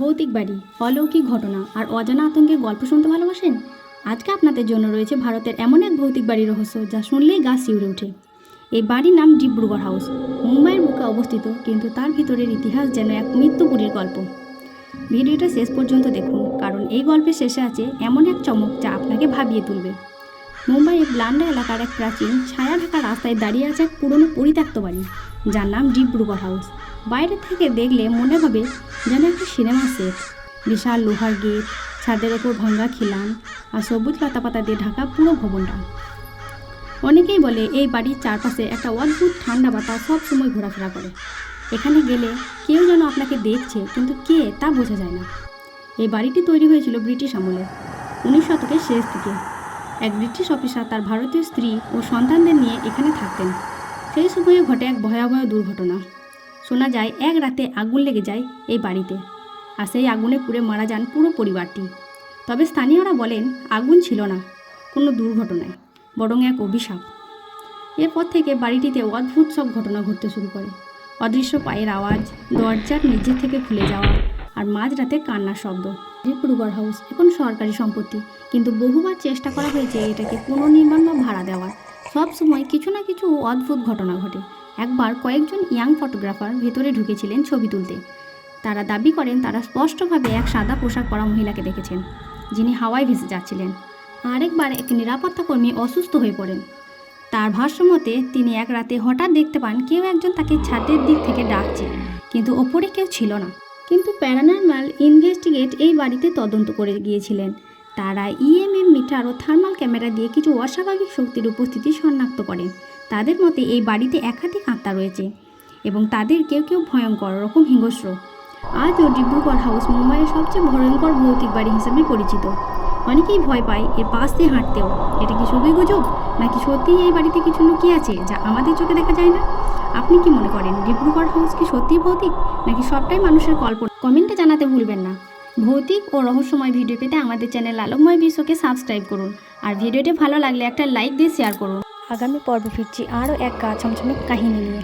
ভৌতিক বাড়ি, অলৌকিক ঘটনা আর অজানা আতঙ্কের গল্প শুনতে ভালোবাসেন? আজকে আপনাদের জন্য রয়েছে ভারতের এমন এক ভৌতিক বাড়ির রহস্য যা শুনলেই গা শিউরে ওঠে। এই বাড়ির নাম ডিব্রুগড় হাউস। মুম্বাইয়ের বুকে অবস্থিত, কিন্তু তার ভিতরের ইতিহাস যেন এক মৃত্যুপুরীর গল্প। ভিডিওটা শেষ পর্যন্ত দেখুন, কারণ এই গল্পের শেষে আছে এমন এক চমক যা আপনাকে ভাবিয়ে তুলবে। মুম্বাইয়ের ব্লান্ডা এলাকার এক প্রাচীন, ছায়া ঢাকা রাস্তায় দাঁড়িয়ে আছে এক পুরনো পরিত্যক্ত বাড়ি, যার নাম ডিব্রুগড় হাউস। বাইরে থেকে দেখলে মনে হবে যেন একটা সিনেমা সেট। বিশাল লোহার গেট, ছাদের ওপর ভাঙ্গা খিলান আর সবুজ লতাপাতা দিয়ে ঢাকা পুরো ভবনটা। অনেকেই বলে এই বাড়ির চারপাশে একটা অদ্ভুত ঠান্ডা বাতাস সব সময় ঘোরাফেরা করে। এখানে গেলে কেউ যেন আপনাকে দেখছে কিন্তু কে তা বোঝা যায় না। এই বাড়িটি তৈরি হয়েছিল ব্রিটিশ আমলে, উনিশ শতকের শেষ দিকে। এক ব্রিটিশ অফিসার তার ভারতীয় স্ত্রী ও সন্তানদের নিয়ে এখানে থাকতেন। সেই সময়ে ঘটে এক ভয়াবহ দুর্ঘটনা। শোনা যায়, এক রাতে আগুন লেগে যায় এই বাড়িতে। আর সেই আগুনে পুড়ে মারা যান পুরো পরিবারটি। তবে স্থানীয়রা বলেন, আগুন ছিল না, কোনো দুর্ঘটনায়, বরং এক অভিশাপ। এরপর থেকে বাড়িটিতে অদ্ভুত সব ঘটনা ঘটতে শুরু করে। অদৃশ্য পায়ের আওয়াজ, দরজার নিচে থেকে খুলে যাওয়া, আর মাঝরাতে কান্নার শব্দ। ডিব্রুগড় হাউস এখন সরকারি সম্পত্তি, কিন্তু বহুবার চেষ্টা করা হয়েছে এটাকে পুনর্নির্মাণ বা ভাড়া দেওয়ার। সব সময় কিছু না কিছু অদ্ভুত ঘটনা ঘটে। একবার কয়েকজন ইয়াং ফটোগ্রাফার ভেতরে ঢুকেছিলেন ছবি তুলতে। তারা দাবি করেন তারা স্পষ্টভাবে এক সাদা পোশাক পরা মহিলাকে দেখেছেন, যিনি হাওয়ায় ভেসে যাচ্ছিলেন। আরেকবার এক নিরাপত্তা কর্মী অসুস্থ হয়ে পড়েন। তার ভাষ্যমতে, তিনি এক রাতে হঠাৎ দেখতে পান কেউ একজন তাকে ছাদের দিক থেকে ডাকছে, কিন্তু ওপরে কেউ ছিল না। কিন্তু প্যারানর্মাল ইনভেস্টিগেট এই বাড়িতে তদন্ত করে গিয়েছিলেন। তারা ইএমএম মিটার ও থার্মাল ক্যামেরা দিয়ে কিছু অস্বাভাবিক শক্তির উপস্থিতি শনাক্ত করেন তাদের মতে, এই বাড়িতে একাধিক আত্মা রয়েছে এবং তাদের কেউ কেউ ভয়ঙ্কর রকম হিংস্র। আজও ডিব্রুগড় হাউস মুম্বাইয়ের সবচেয়ে ভয়ঙ্কর ভৌতিক বাড়ি হিসেবে পরিচিত। অনেকেই ভয় পায় এর পাশ দিয়ে হাঁটতেও। এটা কি শুধুই গুজব? নাকি সত্যিই এই বাড়িতে কিছু লুকিয়ে আছে যা আমাদের চোখে দেখা যায় না? আপনি কি মনে করেন, ডিব্রুগড় হাউস কি সত্যিই ভৌতিক? নাকি সবটাই মানুষের কল্পনা? কমেন্টে জানাতে ভুলবেন না। ভৌতিক ও রহস্যময় ভিডিও পেতে আমাদের চ্যানেল আলোকময় বিশ্বকে সাবস্ক্রাইব করুন। আর ভিডিওটি ভালো লাগলে একটা লাইক দিয়ে শেয়ার করুন। আগামী পর্ব ফিরছি আরও এক গা ছমছমে কাহিনী নিয়ে।